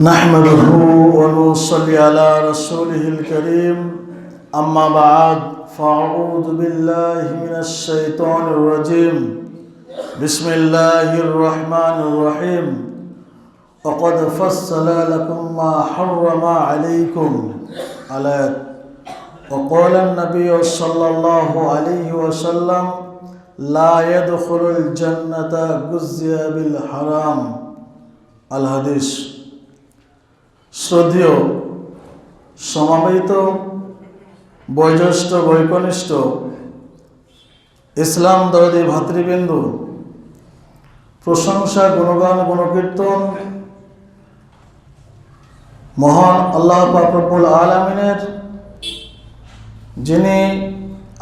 نحمده ونصلي على رسوله الكريم أما بعد فأعوذ بالله من الشيطان الرجيم بسم الله الرحمن الرحيم وقد فصل لكم ما حرم عليكم على وقال النبي صلى الله عليه وسلم لا يدخل الجنة جزي بالحرام الحديث শ্রদ্ধেয়, সমাবেত বয়োজ্যেষ্ঠ বৈকনিষ্ঠ ইসলাম দরদি ভাতৃবৃন্দু, প্রশংসা, গুণগান, গুণকীর্তন মহান আল্লাহ পাকরবুল আলমিনের, যিনি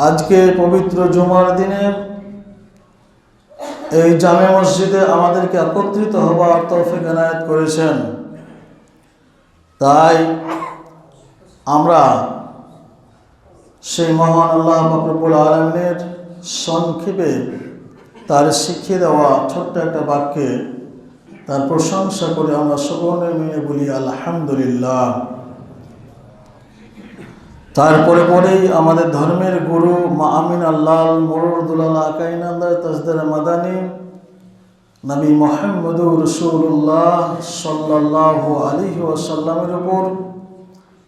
আজকে পবিত্র জুমার দিনে এই জামে মসজিদে আমাদেরকে একত্রিত হবার তৌফিক এনায়ত করেছেন। তাই আমরা সেই মহান আল্লাহ ফকরবুল আলমের সংক্ষেপে তার শিখিয়ে দেওয়া ছোট্ট একটা বাক্যে তার প্রশংসা করে আমরা সকলে মিলে বলি, আলহামদুলিল্লাহ। তারপরে পরেই আমাদের ধর্মের গুরু মা আমিন আল্লাহ মরুদুল্লাহ আকাইনান্দার তসদার মাদানী নবী মোহাম্মদুর রসুল্লাহ সাল্লাহ আলী ওয়াসাল্লামের উপর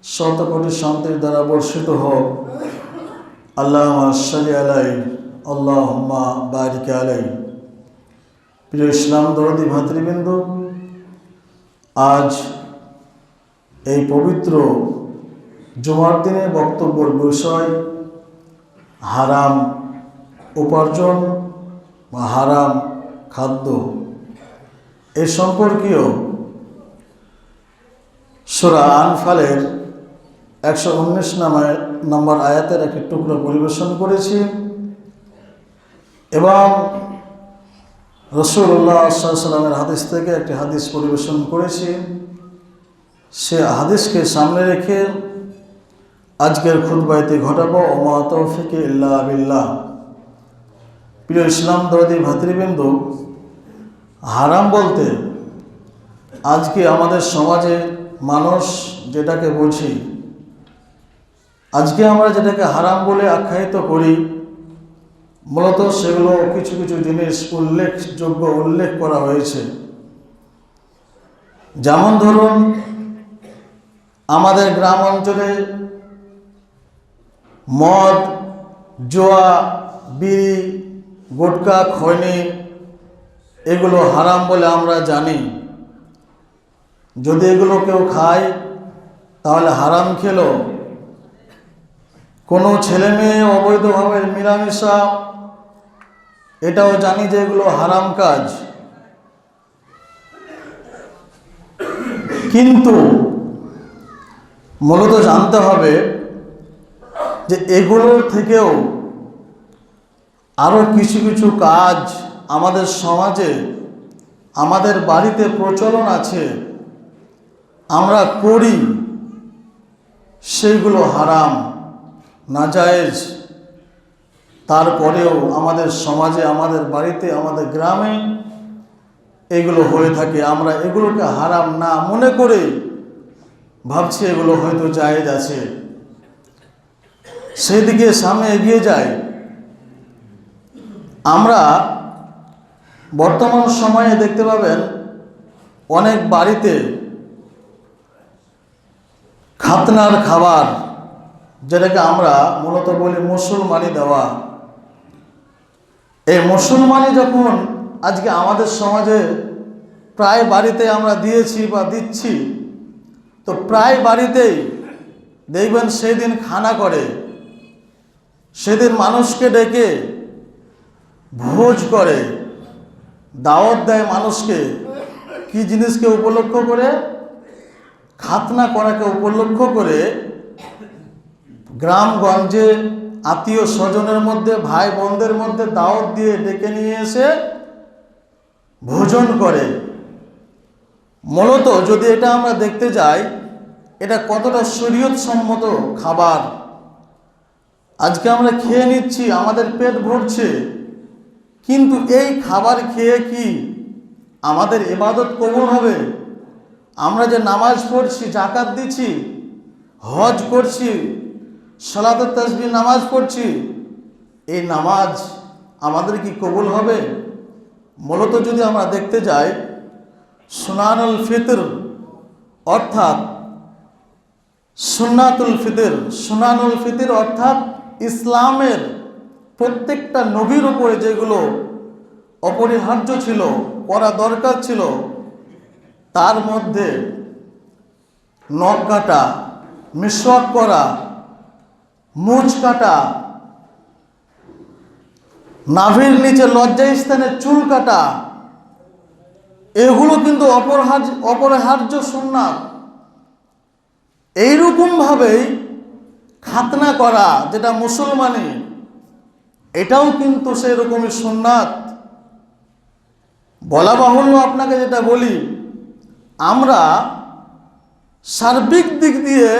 শত কোটি শান্তির দ্বারা বর্ষিত হোক। আল্লাহ সালি আলাই আল্লাহ বারিক আলাই প্রিয় ইসলাম দরদি ভাতৃবৃন্দ, আজ এই পবিত্র জুমার দিনে বক্তব্যের বিষয় হারাম উপার্জন বা হারাম খাদ্য। এ সম্পর্কীয় সুরা আনফালের একশো উনিশ নামের নম্বর আয়াতের একটি টুকরো পরিবেশন করেছি এবং রসুল্লাহ সাল্লামের হাদিস থেকে একটি হাদিস পরিবেশন করেছি। সে হাদিসকে সামনে রেখে আজকের খুদ্বাইতে ঘটাবো ও তৌফিকে ইল্লা বিল্লাহ। প্রিয় ইসলাম দরদি ভাতৃবৃন্দ, হারাম বলতে আজকে আমাদের সমাজে মানুষ যেটাকে বুঝি আজকে আমরা যেটাকে হারাম বলে আখ্যায়িত করি, মূলত সেগুলো কিছু কিছু জিনিস উল্লেখযোগ্য উল্লেখ করা হয়েছে। যেমন ধরুন, আমাদের গ্রাম অঞ্চলে মদ, জোয়া, বিড়ি গুটকা, খৈনি, এগুলো হারাম বলে আমরা জানি। যদি এগুলো কেউ খায়, তাহলে হারাম খেলো। কোনো ছেলে মেয়ে অবৈধভাবে মিলামেশা এটাও জানি যে এগুলো হারাম কাজ। কিন্তু মূলত জানতে হবে যে এগুলোর থেকেও আরও কিছু কিছু কাজ আমাদের সমাজে, আমাদের বাড়িতে প্রচলন আছে। আমরা করি, সেইগুলো হারাম, নাজায়েজ। তারপরেও আমাদের সমাজে, আমাদের বাড়িতে, আমাদের গ্রামে এগুলো হয়ে থাকে। আমরা এগুলোকে হারাম না মনে করে ভাবছি এগুলো হয়তো জায়েজ আছে। সেদিকে সামনে এগিয়ে যায়। আমরা বর্তমান সময়ে দেখতে পাবেন অনেক বাড়িতে খাতনার খাবার, যেটাকে আমরা মূলত বলি মুসলমানি দেওয়া। এই মুসলমানি যখন আজকে আমাদের সমাজে প্রায় বাড়িতে আমরা দিয়েছি বা দিচ্ছি, তো প্রায় বাড়িতেই দেখবেন সেদিন খানা করে, সেদিন মানুষকে ডেকে ভোজ করে, দাওয়াত দেয় মানুষকে, কি জিনিসকে উপলক্ষ করে? খাতনা করাকে উপলক্ষ করে গ্রামগঞ্জে আত্মীয় স্বজনের মধ্যে, ভাই বোনদের মধ্যে দাওয়াত দিয়ে ডেকে নিয়ে এসে ভোজন করে। মূলত যদি এটা আমরা দেখতে যাই, এটা কতটা শরীয়ত সম্মত খাবার? আজকে আমরা খেয়ে নিচ্ছি, আমাদের পেট ভরছে। কিন্তু এই খাবার খেয়ে কি আমাদের এবাদত কবুল হবে? আমরা যে নামাজ পড়ছি জাকাত দিচ্ছি, হজ করছি, সালাত তসবি নামাজ পড়ছি, এই নামাজ আমাদের কি কবুল হবে? মূলত যদি আমরা দেখতে যাই, সুনানুল ফিতর, অর্থাৎ সুন্নাতুল ফিতর, সুনানুল ফিতর অর্থাৎ ইসলামের প্রত্যেকটা নবীর উপরে যেগুলো অপরিহার্য ছিল, করা দরকার ছিল, তার মধ্যে নখ কাটা, মিসওয়াক করা মুচ কাটা, নাভির নিচে লজ্জা স্থানে চুল কাটা, এগুলো কিন্তু অপরহার্য, অপরিহার্য সুন্নাত। এইরকমভাবেই খাতনা করা যেটা মুসলমানি এটাও কিন্তু সেই রকমই সুন্নাত। বলা বাহুল্য আপনাকে যেটা বলি, আমরা সার্বিক দিক দিয়ে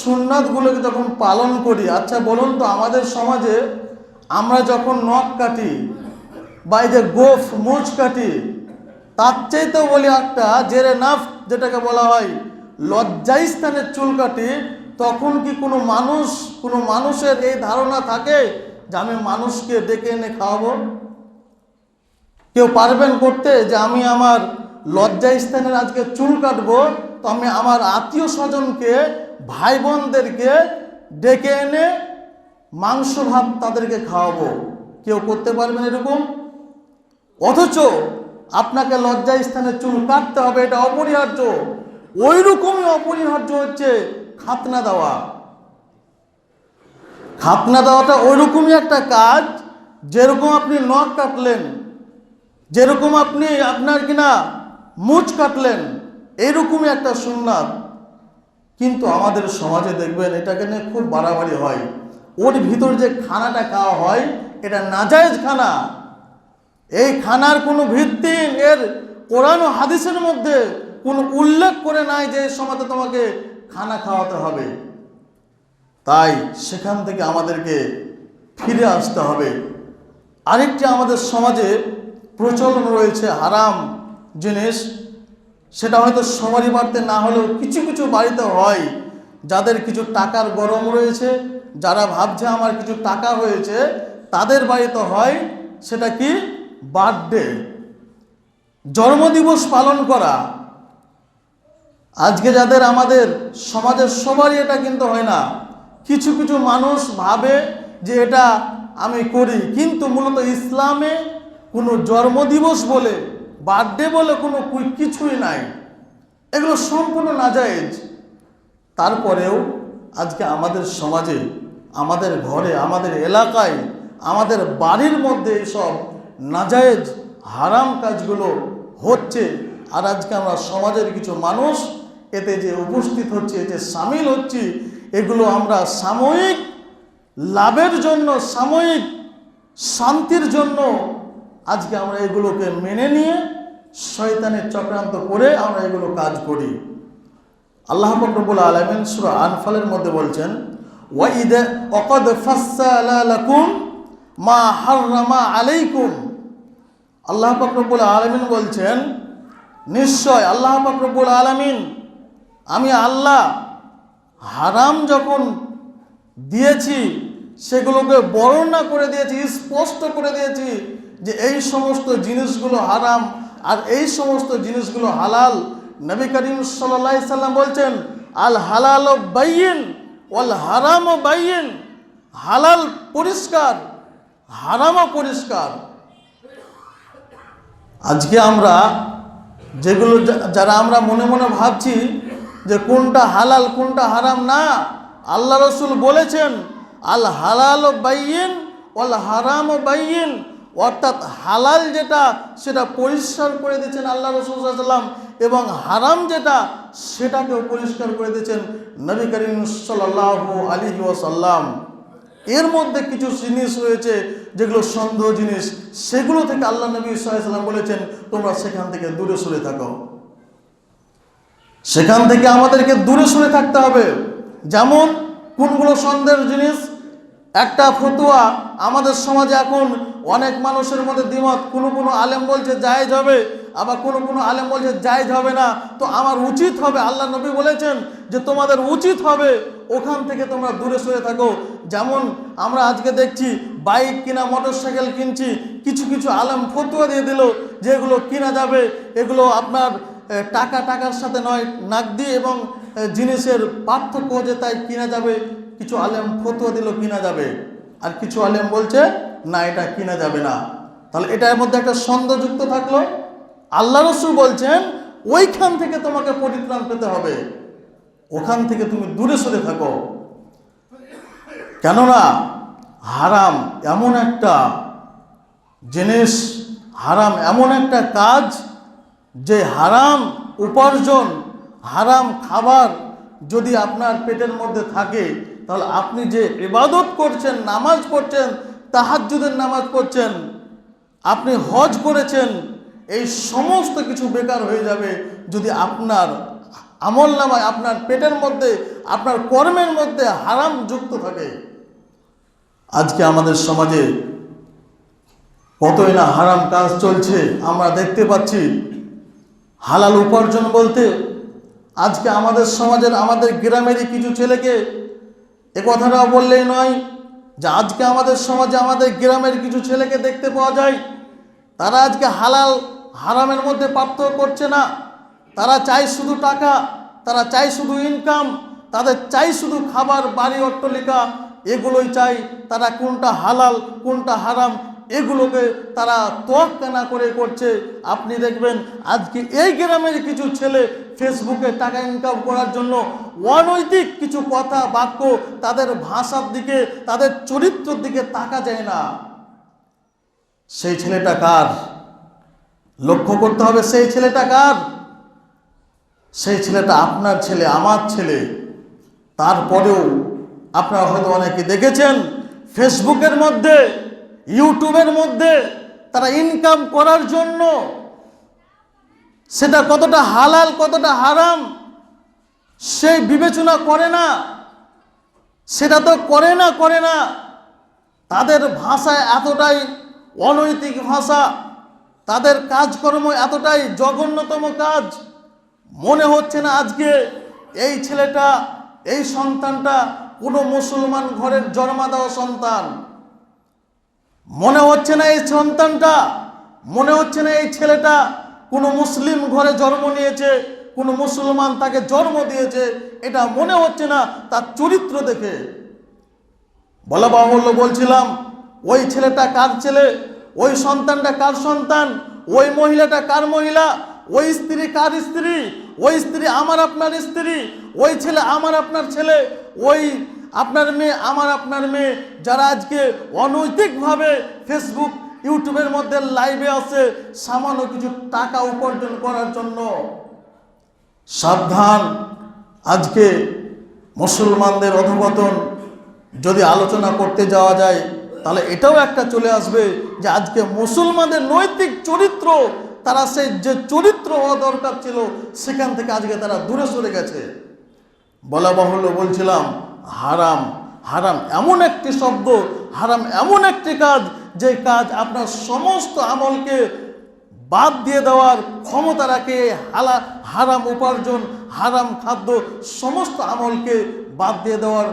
সুন্নাতগুলোকে যখন পালন করি আচ্ছা বলুন তো আমাদের সমাজে আমরা যখন নখ কাটি বা এই যে গোফ, মুচ কাটি, তার চাইতেও বলি একটা, জেরে নাফ যেটাকে বলা হয় লজ্জাই স্থানের চুল কাটি, তখন কি কোনো মানুষ, কোনো মানুষের এই ধারণা থাকে? যে আমি মানুষকে ডেকে এনে খাওয়াবো। কেউ পারবেন করতে যে আমি আমার লজ্জা স্থানের আজকে চুল কাটবো, তো আমি আমার আত্মীয় স্বজনকে ভাই বোনদেরকে ডেকে এনে মাংস ভাত তাদেরকে খাওয়াবো। কেউ করতে পারবেন এরকম? অথচ আপনাকে লজ্জা স্থানে চুল কাটতে হবে, এটা অপরিহার্য। ওই রকমই অপরিহার্য হচ্ছে খাতনা দেওয়া। খাতনা দেওয়াটা ওই রকমই একটা কাজ, যেরকম আপনি নখ কাটলেন, যেরকম আপনি আপনার কিনা মুচ কাটলেন, এইরকমই একটা সুন্নাত। কিন্তু আমাদের সমাজে দেখবেন এটাকে নিয়ে খুব বাড়াবাড়ি হয়। ওর ভিতর যে খানাটা খাওয়া হয়, এটা নাজায়েজ খানা। এই খানার কোনো ভিত্তি এর কোরআন হাদিসের মধ্যে কোনো উল্লেখ করে নাই যে সমাজে তোমাকে খানা খাওয়াতে হবে। তাই সেখান থেকে আমাদেরকে ফিরে আসতে হবে। আরেকটি আমাদের সমাজে প্রচলন রয়েছে হারাম জিনিস। সেটা হয়তো সবারই বাড়িতে না হলেও কিছু কিছু বাড়িতে হয়। যাদের কিছু টাকার গরম রয়েছে, যারা ভাবছে আমার কিছু টাকা হয়েছে, তাদের বাড়িতে হয়, সেটা কি? বার্থডে। জন্মদিবস পালন করা। আজকে যাদের আমাদের সমাজের সবারই এটা কিন্তু হয় না। কিছু কিছু মানুষ ভাবে যে এটা আমি করি। কিন্তু মূলত ইসলামে কোনো জন্মদিবস বলে বার্থডে বলে কোনো কিছুই নাই। এগুলো সম্পূর্ণ নাজায়েজ। তারপরেও আজকে আমাদের সমাজে, আমাদের ঘরে, আমাদের এলাকায়, আমাদের বাড়ির মধ্যে এইসব নাজায়েজ, হারাম কাজগুলো হচ্ছে। আর আজকে আমরা সমাজের কিছু মানুষ এতে যে উপস্থিত হচ্ছে যে সামিল হচ্ছি এগুলো আমরা সাময়িক লাভের জন্য, সাময়িক শান্তির জন্য আজকে আমরা এগুলোকে মেনে নিয়ে শয়তানের চক্রান্ত করে আমরা এগুলো কাজ করি। আল্লাহ ফকরবুল আলমিন সুরা আনফালের মধ্যে বলছেন ওয়াইদে অকদ ফাসালাকুম মা হাররামা আলাইকুম। আল্লাহ ফকরবুল আলমিন বলছেন, নিশ্চয় আল্লাহ ফকরবুল আলমিন, আমি আল্লাহ হারাম যখন দিয়েছি, সেগুলোকে বর্ণনা করে দিয়েছি, স্পষ্ট করে দিয়েছি যে এই সমস্ত জিনিসগুলো হারাম আর এই সমস্ত জিনিসগুলো হালাল। নবী করিম সাল্লাহ সাল্লাম বলছেন, আল হালাল ও বাইন ওয়াল হারাম ও বাইন হালাল পরিষ্কার, হারামও পরিষ্কার। আজকে আমরা যেগুলো যারা আমরা মনে মনে ভাবছি যে কোনটা হালাল, কোনটা হারাম না। আল্লাহ রসুল বলেছেন, আল হালাল বাইন ওয়াল হারাম বাইন অর্থাৎ হালাল যেটা, সেটা পরিষ্কার করে দিয়েছেন আল্লাহ রসুল এবং হারাম যেটা, সেটাকেও পরিষ্কার করে দিয়েছেন নবী করিম সাল্লাহ আলী ওয়াসাল্লাম। এর মধ্যে কিছু জিনিস রয়েছে, যেগুলো সন্দেহ জিনিস, সেগুলো থেকে আল্লাহ নবী সাল্লাম বলেছেন, তোমরা সেখান থেকে দূরে সরে থাকো। সেখান থেকে আমাদেরকে দূরে সরে থাকতে হবে। যেমন কোনগুলো সন্দেহের জিনিস? একটা ফতুয়া আমাদের সমাজে এখন অনেক মানুষের মধ্যে দ্বিমত। কোনো কোনো আলেম বলছে জায়েজ হবে, আবার কোনো কোনো আলেম বলছে জায়জ হবে না। তো আমার উচিত হবে, আল্লাহ নবী বলেছেন যে তোমাদের উচিত হবে ওখান থেকে তোমরা দূরে সরে থাকো। যেমন আমরা আজকে দেখছি বাইক কিনা, মোটরসাইকেল কিনছি, কিছু কিছু আলেম ফতুয়া দিয়ে দিল যে এগুলো কিনা যাবে, এগুলো আপনার টাকা টাকার সাথে নয় নাক দিয়ে এবং জিনিসের পার্থক্য যে তাই কিনা যাবে, কিছু আলেম ফতুয়া দিল কিনা যাবে, আর কিছু আলেম বলছে, না, এটা কিনা যাবে না। তাহলে এটার মধ্যে একটা সন্দেহযুক্ত থাকল। আল্লাহ রসুল বলছেন, ওইখান থেকে তোমাকে পরিত্রাণ পেতে হবে। ওখান থেকে তুমি দূরে সরে থাকো। কেননা, হারাম এমন একটা জিনিস, হারাম এমন একটা কাজ যে হারাম উপার্জন, হারাম খাবার যদি আপনার পেটের মধ্যে থাকে, তাহলে আপনি যে ইবাদত করছেন, নামাজ পড়ছেন, তাহাজ্জুদের নামাজ পড়ছেন, আপনি হজ করেছেন, এই সমস্ত কিছু বেকার হয়ে যাবে যদি আপনার আমল নামায় আপনার পেটের মধ্যে, আপনার কর্মের মধ্যে হারাম যুক্ত থাকে। আজকে আমাদের সমাজে কতই না হারাম কাজ চলছে, আমরা দেখতে পাচ্ছি হালাল উপার্জন বলতে আজকে আমাদের সমাজের, আমাদের গ্রামেরই কিছু ছেলেকে এ কথাটাও বললেই নয় যে আজকে আমাদের সমাজে, আমাদের গ্রামের কিছু ছেলেকে দেখতে পাওয়া যায়, তারা আজকে হালাল, হারামের মধ্যে পার্থক্য করছে না। তারা চায় শুধু টাকা, তারা চায় শুধু ইনকাম তাদের চাই শুধু খাবার, বাড়ি, অট্টলিকা, এগুলোই চাই তারা কোনটা হালাল, কোনটা হারাম এগুলোকে তারা তোয়াক্কা করে করছে। আপনি দেখবেন আজকে এই গ্রামের কিছু ছেলে ফেসবুকে টাকা ইনকাম করার জন্য অনৈতিক কিছু কথা, বাক্য তাদের ভাষার দিকে, তাদের চরিত্রের দিকে তাকা যায় না। সেই ছেলেটা কার? লক্ষ্য করতে হবে সেই ছেলেটা কার? সেই ছেলেটা আপনার ছেলে, আমার ছেলে। তারপরেও আপনারা হয়তো অনেকে দেখেছেন, ফেসবুকের মধ্যে ইউটিউবের মধ্যে তারা ইনকাম করার জন্য সেটা কতটা হালাল, কতটা হারাম, সেই বিবেচনা করে না। সেটা তো করে না করে না। তাদের ভাষায় এতটাই অনৈতিক ভাষা। তাদের কাজকর্ম এতটাই জঘন্যতম কাজ। মনে হচ্ছে না আজকে এই ছেলেটা, এই সন্তানটা কোনো মুসলমান ঘরের জন্মা দেওয়া সন্তান। মনে হচ্ছে না এই সন্তানটা, মনে হচ্ছে না এই ছেলেটা কোনো মুসলিম ঘরে জন্ম নিয়েছে, কোনো মুসলমান তাকে জন্ম দিয়েছে, এটা মনে হচ্ছে না তার চরিত্র দেখে। বলা বাহুল্য বলছিলাম, ওই ছেলেটা কার ছেলে? ওই সন্তানটা কার সন্তান? ওই মহিলাটা কার মহিলা? ওই স্ত্রী কার স্ত্রী? ওই স্ত্রী আমার আপনার স্ত্রী? ওই ছেলে আমার আপনার ছেলে? ওই আপনার মেয়ে, আমার আপনার মেয়ে, যারা আজকে অনৈতিকভাবে ফেসবুক ইউটিউবের মধ্যে লাইভে আছে, সামান্য কিছু টাকা উপার্জন করার জন্য। সাবধান। আজকে মুসলমানদের অধপতন যদি আলোচনা করতে যাওয়া যায়, তাহলে এটাও একটা চলে আসবে যে আজকে মুসলমানদের নৈতিক চরিত্র, তারা সেই যে চরিত্র হওয়া দরকার ছিল, সেখান থেকে আজকে তারা দূরে সরে গেছে। বলা বাহুল্য বলছিলাম হারাম হারাম এমন একটি শব্দ, হারাম এমন একটি কাজ, যে কাজ আপনার সমস্ত আমলকে বাদ দিয়ে দেওয়ার ক্ষমতা রাখে, হালা, হারাম উপার্জন, হারাম খাদ্য, সমস্ত আমলকে বাদ দিয়ে দেওয়ার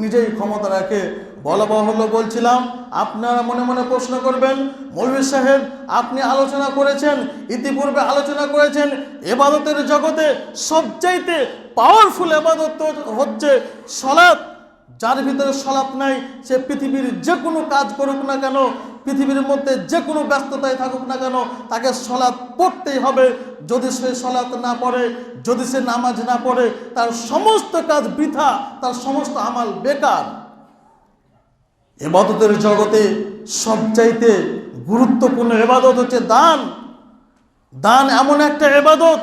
নিজেই ক্ষমতা রাখে। বলা বাহুল্য বলছিলাম, আপনারা মনে মনে প্রশ্ন করবেন, মৌলভী সাহেব, আপনি আলোচনা করেছেন, ইতিপূর্বে আলোচনা করেছেন, এবাদতের জগতে সবচাইতে পাওয়ারফুল এবাদত হচ্ছে সলাৎ যার ভিতরে সলাপ নাই, সে পৃথিবীর যে কোনো কাজ করুক না কেন, পৃথিবীর মধ্যে যে কোনো ব্যস্ততায় থাকুক না কেন, তাকে সলাৎ পড়তেই হবে। যদি সে সলাৎ না পড়ে, যদি সে নামাজ না পড়ে, তার সমস্ত কাজ বৃথা, তার সমস্ত আমাল বেকার। এবাদতের জগতে সবচাইতে গুরুত্বপূর্ণ এবাদত হচ্ছে দান। দান এমন একটা এবাদত,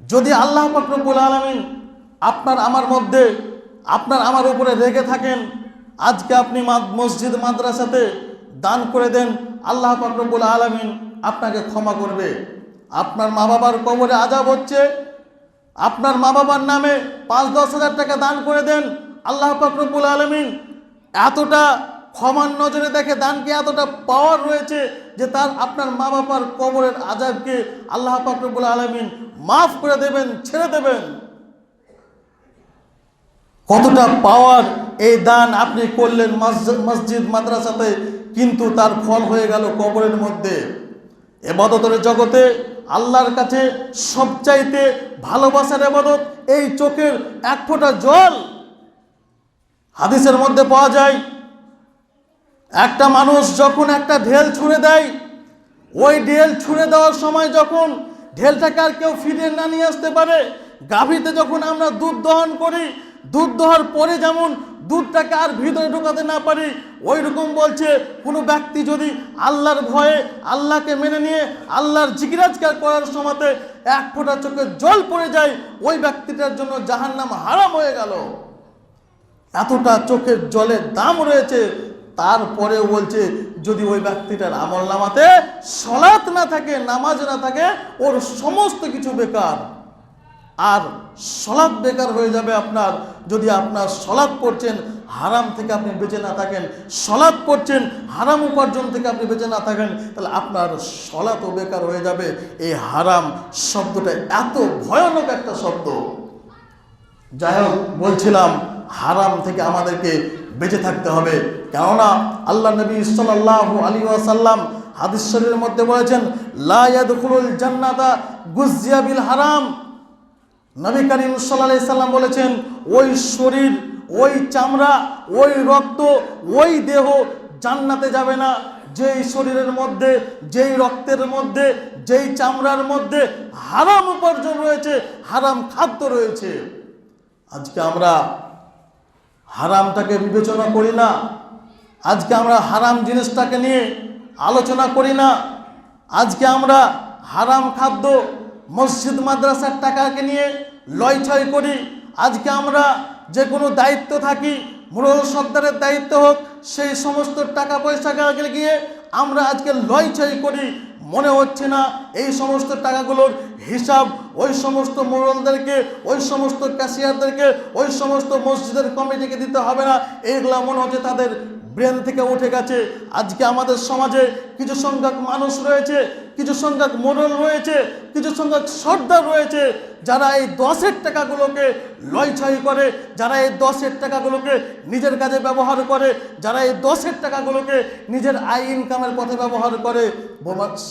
যদি আল্লাহ ফকরবুল আলমিন আপনার আমার মধ্যে, আপনার আমার উপরে রেগে থাকেন, আজকে আপনি মসজিদ, মাদ্রাসাতে দান করে দেন, আল্লাহ ফকরবুল আলমিন আপনাকে ক্ষমা করবে। আপনার মা বাবার কবরে আজাব হচ্ছে, আপনার মা বাবার নামে পাঁচ, দশ হাজার টাকা দান করে দেন, আল্লাহ ফকরবুল আলমিন এতটা ক্ষমার নজরে দেখে দানকে এতটা পাওয়ার রয়েছে যে তার আপনার মা বাবার কবরের আজাবকে আল্লাহ পাকরবুল আলমিন মাফ করে দেবেন, ছেড়ে দেবেন? কতটা পাওয়ার এই দান আপনি করলেন মসজিদ, মাদ্রাসাতে, কিন্তু তার ফল হয়ে গেল কবরের মধ্যে। এবাদতের জগতে আল্লাহর কাছে সবচাইতে ভালোবাসার এবাদত এই চোখের এক ফোঁটা জল। হাদিসের মধ্যে পাওয়া যায়, একটা মানুষ যখন একটা ঢেল ছুঁড়ে দেয়, ওই ঢেল ছুঁড়ে দেওয়ার সময় যখন ঢেলটাকে আর কেউ ফিরিয়ে না নিয়ে আসতে পারে, গাভীতে যখন আমরা দুধ দহন করি, দুধ দোহার পরে যেমন দুধটাকে আর ভিতরে ঢোকাতে না পারি ওই রকম বলছে কোনো ব্যক্তি যদি আল্লাহর ভয়ে আল্লাহকে মেনে নিয়ে আল্লাহর জিগিরাজগার করার সময়তে এক ফোঁটা চোখে জল পড়ে যায়, ওই ব্যক্তিটার জন্য জাহান্নাম হারাম হয়ে গেল। এতটা চোখের জলের দাম রয়েছে, তারপরেও বলছে, যদি ওই ব্যক্তিটার আমল নামাতে সলাৎ না থাকে, নামাজ না থাকে, ওর সমস্ত কিছু বেকার। আর সলাৎ বেকার হয়ে যাবে আপনার, যদি আপনার সলাৎ পড়ছেন হারাম থেকে আপনি বেঁচে না থাকেন সলাৎ করছেন, হারাম উপার্জন থেকে আপনি বেঁচে না থাকেন, তাহলে আপনার সলাৎও বেকার হয়ে যাবে। এই হারাম শব্দটা এত ভয়ানক একটা শব্দ। যাই হোক, বলছিলাম হারাম থেকে আমাদেরকে বেঁচে থাকতে হবে। কেননা আল্লাহ নবী সাল্লাহ আলী ওয়াসাল্লাম হাদিস শরীরের মধ্যে বলেছেন লায়াদুল জান্নাতা গুজিয়া হারাম। নবী করিম সাল্লাহ সাল্লাম বলেছেন, ওই শরীর, ওই চামড়া, ওই রক্ত, ওই দেহ জান্নাতে যাবে না। যেই শরীরের মধ্যে, যেই রক্তের মধ্যে, যেই চামড়ার মধ্যে হারাম উপার্জন রয়েছে, হারাম খাদ্য রয়েছে। আজকে আমরা হারামটাকে বিবেচনা করি না। আজকে আমরা হারাম জিনিসটাকে নিয়ে আলোচনা করি না। আজকে আমরা হারাম খাদ্য, মসজিদ, মাদ্রাসার টাকাকে নিয়ে লয়ছয় করি। আজকে আমরা যে কোনো দায়িত্ব থাকি মুরল সর্দারের দায়িত্ব হোক, সেই সমস্ত টাকা পয়সাকে গিয়ে আমরা আজকে লয়ছয় করি। মনে হচ্ছে না এই সমস্ত টাকাগুলোর হিসাব, ওই সমস্ত মোড়লদেরকে ওই সমস্ত ক্যাশিয়ারদেরকে, ওই সমস্ত মসজিদের কমিটিকে দিতে হবে না। এইগুলো মনে হচ্ছে তাদের ব্রেন থেকে উঠে গেছে। আজকে আমাদের সমাজে কিছু সংখ্যক মানুষ রয়েছে, কিছু সংখ্যক মোড়ল রয়েছে, কিছু সংখ্যক সর্দার রয়েছে, যারা এই দশের টাকাগুলোকে লয়ছয় করে, যারা এই দশের টাকাগুলোকে নিজের কাজে ব্যবহার করে, যারা এই দশের টাকাগুলোকে নিজের আয় ইনকামের পথে ব্যবহার করে।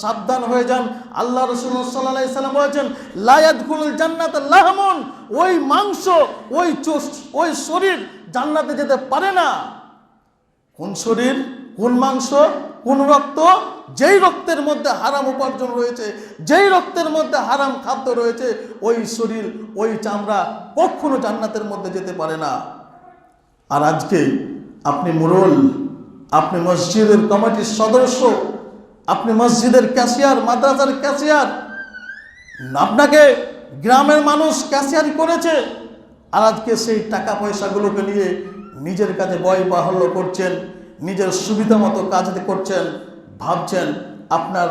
সাবধান হয়ে যান। আল্লাহ রসুল সাল্লাহ সাল্লাম বলেছেন লায়াদুল জান্নাত লাহমন। ওই মাংস, ওই ওই শরীর জান্নাতে যেতে পারে না। কোন শরীর, কোন মাংস, কোন রক্ত? যেই রক্তের মধ্যে হারাম উপার্জন রয়েছে, যেই রক্তের মধ্যে হারাম খাদ্য রয়েছে, ওই শরীর, ওই চামড়া কখনো জান্নাতের মধ্যে যেতে পারে না। আর আজকে আপনি মুরল, আপনি মসজিদের কমিটির সদস্য, আপনি মসজিদের ক্যাশিয়ার, মাদ্রাসার ক্যাশিয়ার, আপনাকে গ্রামের মানুষ ক্যাশিয়ারি করেছে, আর আজকে সেই টাকা পয়সাগুলোকে নিয়ে নিজের কাছে বয় বাহুল্য করছেন, নিজের সুবিধা মতো কাজ করছেন, ভাবছেন আপনার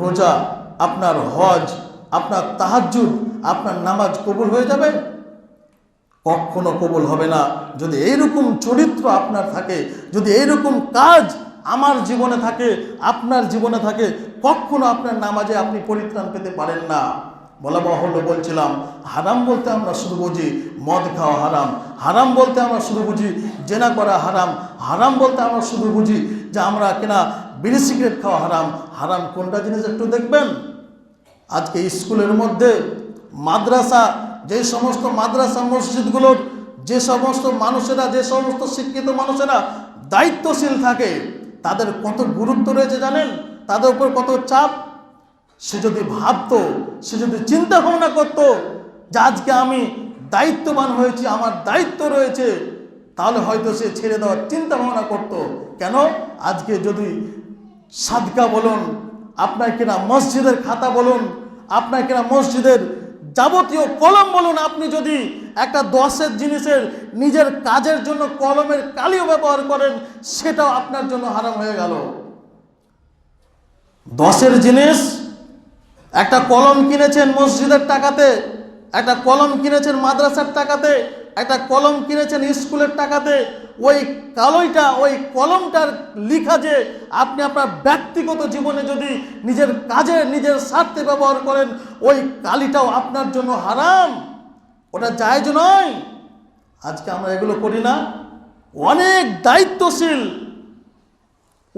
রোজা, আপনার হজ, আপনার তাহাজ্জুদ, আপনার নামাজ কবুল হয়ে যাবে? কখনো কবুল হবে না। যদি এইরকম চরিত্র আপনার থাকে, যদি এইরকম কাজ আমার জীবনে থাকে, আপনার জীবনে থাকে, কখনো আপনার নামাজে আপনি পরিত্রাণ পেতে পারেন না। বলা বাহুল্য বলছিলাম, হারাম বলতে আমরা শুধু বুঝি, মদ খাওয়া হারাম। হারাম বলতে আমরা শুধু বুঝি, জেনা করা হারাম। হারাম বলতে আমরা শুধু বুঝি যে আমরা কিনা বিড়ি সিগারেট খাওয়া হারাম। হারাম কোনটা জিনিস একটু দেখবেন? আজকে স্কুলের মধ্যে মাদ্রাসা, যে সমস্ত মাদ্রাসা মসজিদগুলোর যে সমস্ত মানুষেরা, যে সমস্ত শিক্ষিত মানুষেরা দায়িত্বশীল থাকে, তাদের কত গুরুত্ব রয়েছে জানেন? তাদের উপর কত চাপ? সে যদি ভাবতো, সে যদি চিন্তা ভাবনা করতো যে আজকে আমি দায়িত্ববান হয়েছি, আমার দায়িত্ব রয়েছে, তাহলে হয়তো সে ছেড়ে দেওয়ার চিন্তা ভাবনা করতো। কেন? আজকে যদি সাদকা বলুন, আপনার কিনা মসজিদের খাতা বলুন, আপনার কিনা মসজিদের যাবতীয় কলম বলুন, আপনি যদি একটা দশের জিনিসের নিজের কাজের জন্য কলমের কালিও ব্যবহার করেন, সেটাও আপনার জন্য হারাম হয়ে গেল। দশের জিনিস একটা কলম কিনেছেন মসজিদের টাকাতে, একটা কলম কিনেছেন মাদ্রাসার টাকাতে, একটা কলম কিনেছেন স্কুলের টাকাতে, ওই কালোইটা, ওই কলমটার লিখা যে আপনি আপনার ব্যক্তিগত জীবনে যদি নিজের কাজে, নিজের স্বার্থে ব্যবহার করেন, ওই কালিটাও আপনার জন্য হারাম। ওটা জায়জ নয়। আজকে আমরা এগুলো করি না। অনেক দায়িত্বশীল,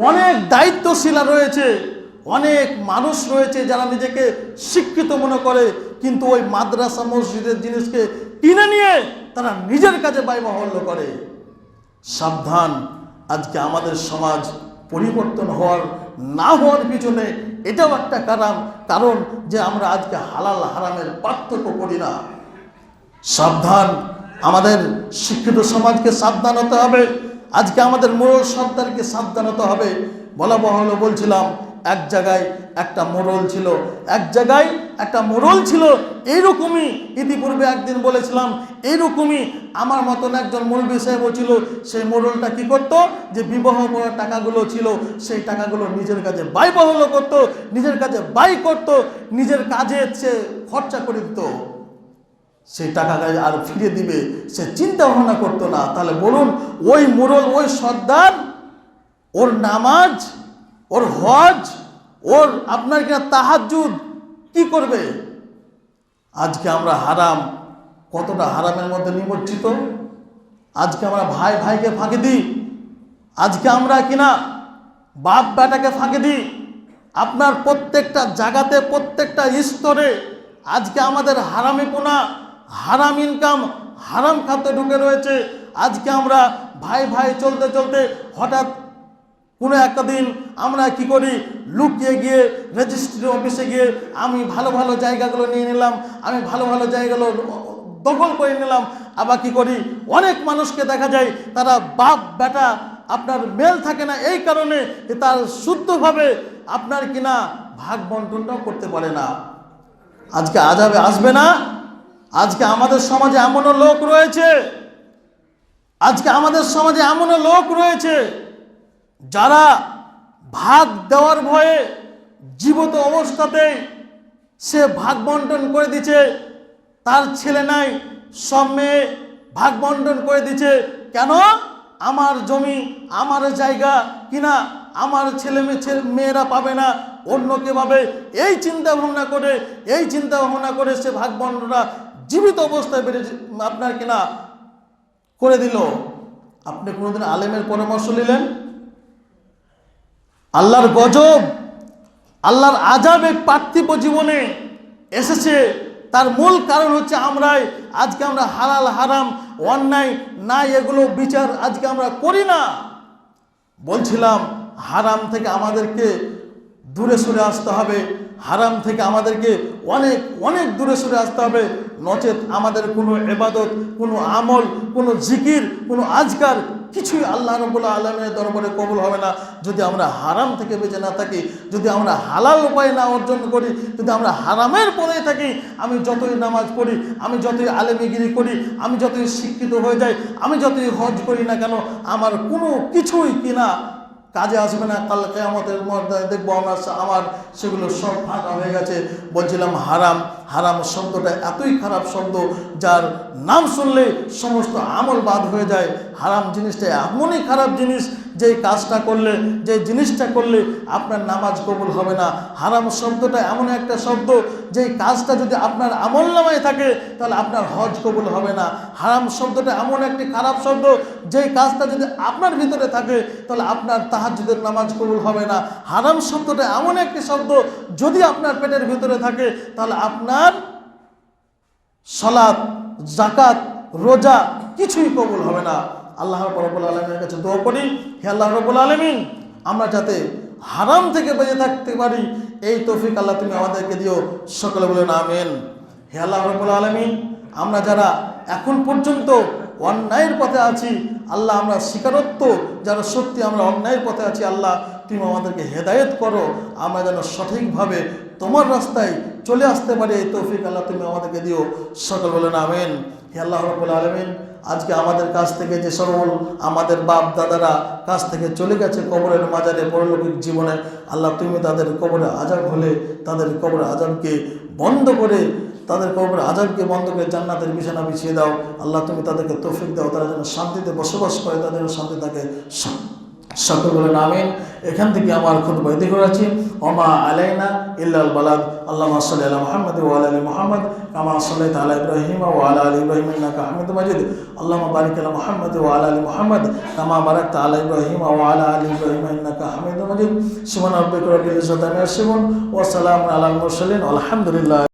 অনেক দায়িত্বশীলা রয়েছে। অনেক মানুষ রয়েছে যারা নিজেকে শিক্ষিত মনে করে, কিন্তু ওই মাদ্রাসা মসজিদের জিনিসকে কিনে নিয়ে তারা নিজের কাজে ব্যয়বহল্য করে। সাবধান, আজকে আমাদের সমাজ পরিবর্তন হওয়ার, না হওয়ার পিছনে এটাও একটা কারণ কারণ যে আমরা আজকে হালাল হারামের পার্থক্য করি না। সাবধান, আমাদের শিক্ষিত সমাজকে সাবধান হতে হবে। আজকে আমাদের মোড়ল সর্দারকে সাবধান হতে হবে। বলা বহল বলছিলাম এক জায়গায় একটা মোড়ল ছিল, এক জায়গায় একটা মোড়ল ছিল, এইরকমই ইতিপূর্বে একদিন বলেছিলাম, এইরকমই আমার মতন একজন মৌলবী সাহেব ছিল, সেই মোড়লটা কি করত? যে বিবাহ করার টাকাগুলো ছিল, সেই টাকাগুলো নিজের কাছে ব্যয়বহল করত, নিজের কাছে ব্যয় করত, নিজের কাজে সে খরচা করে দিত। সেই টাকা আর ফিরে দিবে, সে চিন্তা ভাবনা করতো না। তাহলে বলুন, ওই মোড়ল, ওই সর্দার, ওর নামাজ ওর হজ, ওর আপনার কিনা তাহাজুদ কি করবে? আজকে আমরা হারাম, কতটা হারামের মধ্যে নিমজ্জিত? আজকে আমরা ভাই ভাইকে ফাঁকি দিই। আজকে আমরা কিনা বাপ বেটাকে ফাঁকি দিই। আপনার প্রত্যেকটা জায়গাতে, প্রত্যেকটা স্তরে আজকে আমাদের হারামি পোনা, হারাম ইনকাম হারাম খাতে ঢুকে রয়েছে। আজকে আমরা ভাই ভাই চলতে চলতে হঠাৎ কোনো একটা দিন আমরা কি করি? লুকিয়ে গিয়ে রেজিস্ট্রি অফিসে গিয়ে আমি ভালো ভালো জায়গাগুলো নিয়ে নিলাম, আমি ভালো ভালো জায়গাগুলো দখল করে নিলাম। আবার কি করি? অনেক মানুষকে দেখা যায়, তারা বাপ বেটা আপনার মেল থাকে না এই কারণে তার শুদ্ধভাবে আপনার কিনা ভাগ বন্টনটাও করতে পারে না। আজকে আজাবে আসবে না? আজকে আমাদের সমাজে এমনও লোক রয়েছে? আজকে আমাদের সমাজে এমনও লোক রয়েছে যারা ভাগ দেওয়ার ভয়ে জীবিত অবস্থাতেই সে ভাগ বন্টন করে দিচ্ছে, তার ছেলে নাই, সব মেয়ে ভাগ বন্টন করে দিচ্ছে। কেন? আমার জমি, আমার জায়গা কিনা আমার ছেলে মেয়ে মেয়েরা পাবে না, অন্য কে পাবে? এই চিন্তা ভাবনা করে, এই চিন্তা ভাবনা করে সে ভাগ বন্টনটা জীবিত অবস্থায় বেড়ে আপনার কিনা করে দিল। আপনি কোনোদিন আলেমের পরামর্শ নিলেন? আল্লাহর গজব, আল্লাহর আজাবে পার্থিব জীবনে এসেছে। তার মূল কারণ হচ্ছে আমরাই, আজকে আমরা হালাল, হারাম, অন্যায় নাই এগুলো বিচার আজকে আমরা করি না। বলছিলাম, হারাম থেকে আমাদেরকে দূরে সরে আসতে হবে, হারাম থেকে আমাদেরকে অনেক অনেক দূরে সরে আসতে হবে। নচেত আমাদের কোনো এবাদত কোনো আমল, কোনো জিকির, কোনো আজকার কিছুই আল্লাহ রবুল্লা আলমের দরবারে কবুল হবে না। যদি আমরা হারাম থেকে বেঁচে না থাকি, যদি আমরা হালাল উপায় না অর্জন করি, যদি আমরা হারামের পরে থাকি, আমি যতই নামাজ পড়ি, আমি যতই আলেমিগিরি করি, আমি যতই শিক্ষিত হয়ে যাই, আমি যতই হজ করি না কেন, আমার কোনো কিছুই কিনা কাজে আসবে না, কাল আমাদের মর্যাদায় দেখব আমার আমার সেগুলো সব ফাঁকা হয়ে গেছে। বলছিলাম, হারাম হারাম শব্দটা এতই খারাপ শব্দ, যার নাম শুনলে সমস্ত আমল বাদ হয়ে যায়। হারাম জিনিসটা এমনই খারাপ জিনিস যে কাজটা করলে যে জিনিসটা করলে আপনার নামাজ কবুল হবে না। হারাম শব্দটা এমন একটা শব্দ যে কাজটা যদি আপনার আমল নামায় থাকে, তাহলে আপনার হজ কবুল হবে না। হারাম শব্দটা এমন একটি খারাপ শব্দ, যেই কাজটা যদি আপনার ভিতরে থাকে, তাহলে আপনার তাহাজুদের নামাজ কবুল হবে না। হারাম শব্দটা এমন একটি শব্দ, যদি আপনার পেটের ভিতরে থাকে, তাহলে আপনার সলাৎ জাকাত রোজা কিছুই কবুল হবে না। আল্লাহ রবুল আলমীর কাছে দোয়া করি, হে আল্লাহ রবুল আলমিন, আমরা যাতে হারাম থেকে বেঁচে থাকতে পারি, এই তৌফিক আল্লাহ তুমি আমাদেরকে দিও। সকলে বলেন আমেন। হে আল্লাহ রবুল আলমিন, আমরা যারা এখন পর্যন্ত অন্যায়ের পথে আছি, আল্লাহ আমরা স্বীকারত্ব যারা সত্যি আমরা অন্যায়ের পথে আছি, আল্লাহ তুমি আমাদেরকে হেদায়ত করো, আমরা যেন সঠিকভাবে তোমার রাস্তায় চলে আসতে পারি, এই তৌফিক আল্লাহ তুমি আমাদেরকে দিও। সকল বলেন আমেন। হে আল্লাহ রবুল আলমিন আজকে আমাদের কাছ থেকে যে সকল আমাদের বাপ দাদারা কাছ থেকে চলে গেছে কবরের মাজারে পরলৌকিক জীবনে, আল্লাহ তুমি তাদের কবরে আজাব হলে তাদের কবরে আজাবকে বন্ধ করে, তাদের কবর আজাবকে বন্ধ করে জান্নাতের বিছানা বিছিয়ে দাও। আল্লাহ তুমি তাদেরকে তৌফিক দাও, তারা যেন শান্তিতে বসবাস করে তাদের শান্তি থাকে। সকল বলেন, আমিন। এখান থেকে আমার খুব বৈদিক করেছি। ওমা আলাইনা ইল্লাল বালাদ। আল্লাহ সাল্লি আলা মুহাম্মদ ওয়া আলা মুহাম্মদ। কামা সাল্লাইতা আলা ইব্রাহিম ওয়া আলা ইব্রাহিম ইন্নাকা হামিদুম মাজিদ। আল্লাহুম্মা বারিক আলা মুহাম্মদ ওয়া আলা মুহাম্মদ। কামা বারাকতা আলা ইব্রাহিম ওয়া আলা ইব্রাহিম ইন্নাকা হামিদুম মাজিদ। সুবহান রাব্বিকা রাব্বিল ইজ্জাতি ইয়াসিফুন। ওয়া সালামুন আলাল আলহামদুলিল্লাহ